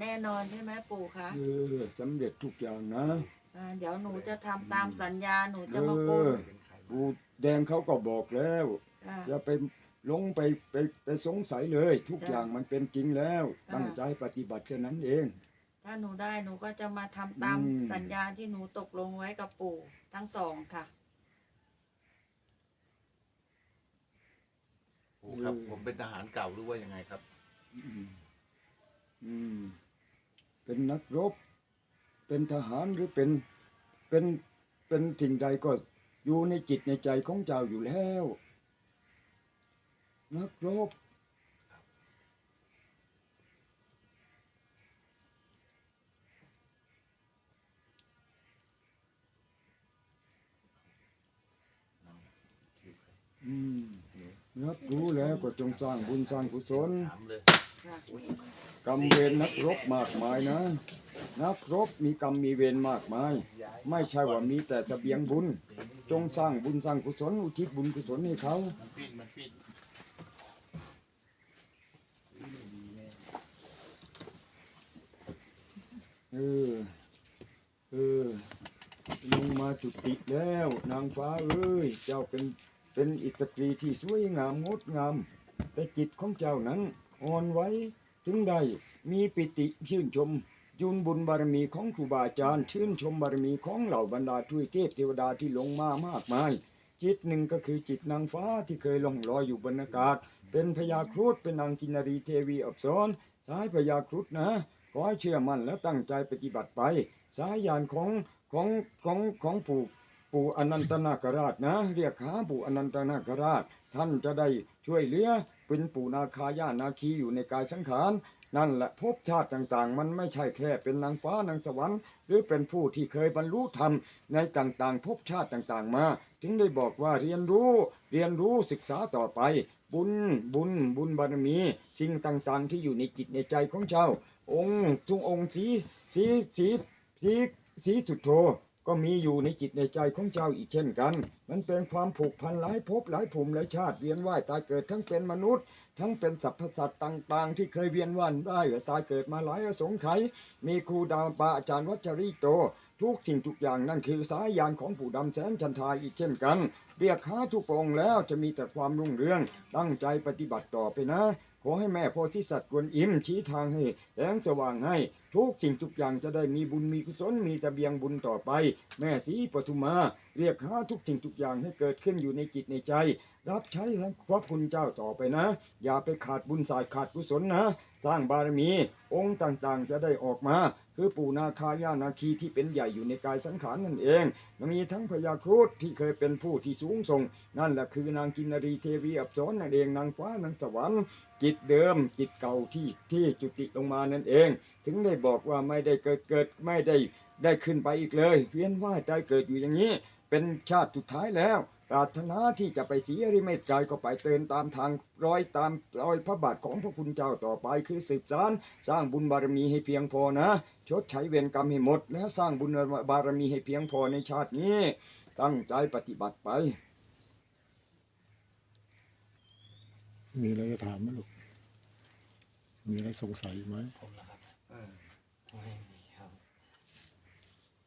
แน่นอนใช่ไหมปู่คะเออสำเร็จทุกอย่างนะอ่าเดี๋ยวหนูจะทำตามสัญญาหนูจะเอมาโกนอปู่แดงเขาก็บอกแล้วอ่า อย่าไปหลงไปไปไปสงสัยเลย ทุกจ้ะอย่างมันเป็นจริงแล้ว อ่า ตั้งใจปฏิบัติแค่นั้นเอง ถ้าหนูได้หนูก็จะมาทำตามอืม สัญญาที่หนูตกลงไว้กับปู่ทั้งสองค่ะโอ้ครับ ผมเป็นทหารเก่าหรือว่ายังไงครับ อืมอืม เป็นนักรบ เป็นทหารหรือเป็นเป็นเป็นสิ่งใดก็อยู่ในจิตในใจของเจ้าอยู่แล้ว นักรบอืมรับรู้แล้วก็จงสร้างบุญสร้างกุศล ถามเลยค่ะ กรรมเวรนักรบมากมายนะ นักรบมีกรรมมีเวรมากมาย ไม่ใช่ว่ามีแต่เสบียงบุญ จงสร้างบุญสร้างกุศลอุทิศบุญกุศลให้เขาเออ เออลงมาจุติแล้ว นางฟ้าเอ้ย เจ้าเป็นเป็นอิสตรีที่สวยงามงดงาม แต่จิตของเจ้านั้น อ่อนไหว้ถึงได้มีปิติชื่นชมยุนบุญบารมีของครูบาอาจารย์ ชื่นชมบารมีของเหล่าบรรดาทุยเทพเทวดาที่ลงมามากมาย จิตหนึ่งก็คือจิตนางฟ้าที่เคยล่องลอยอยู่บนอากาศ เป็นพญาครุฑเป็นนางกินารีเทวีอับสรสายพญาครุฑนะขอให้เชื่อมั่นและตั้งใจปฏิบัติไป สายยานของของของของปู่ ปู่อนันตนาคราชนะ เรียกหาปู่อนันตนาคราช ท่านจะได้ช่วยเหลือเป็นปู่นาคาย่านาคีอยู่ในกายสังขารนั่นแหละภพชาติต่างๆ มันไม่ใช่แค่เป็นนางฟ้านางสวรรค์ หรือเป็นผู้ที่เคยบรรลุธรรมในต่างๆภพชาติต่างๆ มาจึงได้บอกว่าเรียนรู้เรียนรู้ศึกษาต่อไป บุญบุญบุญบารมี สิ่งต่างๆ ที่อยู่ในจิตในใจของเจ้าองค์ทุกองค์สีสีสีสีสีสุดโท ก็มีอยู่ในจิตในใจของเจ้าอีกเช่นกัน มันเป็นความผูกพันหลายภพหลายภูมิหลายชาติเวียนว่ายตายเกิดทั้งเป็นมนุษย์ ทั้งเป็นสรรพสัตว์ต่าง ๆ ที่เคยเวียนว่ายได้ตายเกิดมาหลายอสงไขยมีครูดาวปาอาจารย์วัชรีโต ทุกสิ่งทุกอย่างนั่นคือสายยานของผู้ดำแสนชันทายอีกเช่นกัน เรียกหาทุกองแล้วจะมีแต่ความรุ่งเรืองตั้งใจปฏิบัติต่อไปนะ ขอให้แม่โพธิสัตว์กวนอิมชี้ทางให้แสงสว่างให้ ทุกสิ่งทุกอย่างจะได้มีบุญมีกุศลมีตะเสบียงบุญต่อไป แม่สีปทุมาเรียกหาทุกสิ่งทุกอย่างให้เกิดขึ้นอยู่ในจิตในใจ รับใช้ทั้งพระคุณเจ้าต่อไปนะ อย่าไปขาดบุญสายขาดกุศลนะ สร้างบารมี องค์ต่างๆ จะได้ออกมา คือปู่นาคาย่านาคีที่เป็นใหญ่อยู่ในกายสังขารนั่นเองมีทั้งพญาครุฑที่เคยเป็นผู้ที่สูงส่ง นั่นแหละคือนางกินารีเทวีอับสรนั่นเองนางฟ้านางสวรรค์จิตเดิมจิตเก่าที่ที่จุติลงมานั่นเอง ถึงได้บอกว่าไม่ได้เกิดเกิดไม่ได้ได้ขึ้นไปอีกเลย เวียนว่ายใจเกิดอยู่อย่างนี้ เป็นชาติสุดท้ายแล้วปรารถนาที่จะไปสีอริเมตไกลก็ไปเดินตามทางรอยตามรอยพระบาทของพระคุณเจ้าต่อไปคือสืบสานสร้างบุญบารมีให้เพียงพอนะ ชดใช้เวรกรรมให้หมด และสร้างบุญบารมีให้เพียงพอในชาตินี้ ตั้งใจปฏิบัติไป มีอะไรจะถามไหมลูก มีอะไรสงสัยไหมผมนะครับเออ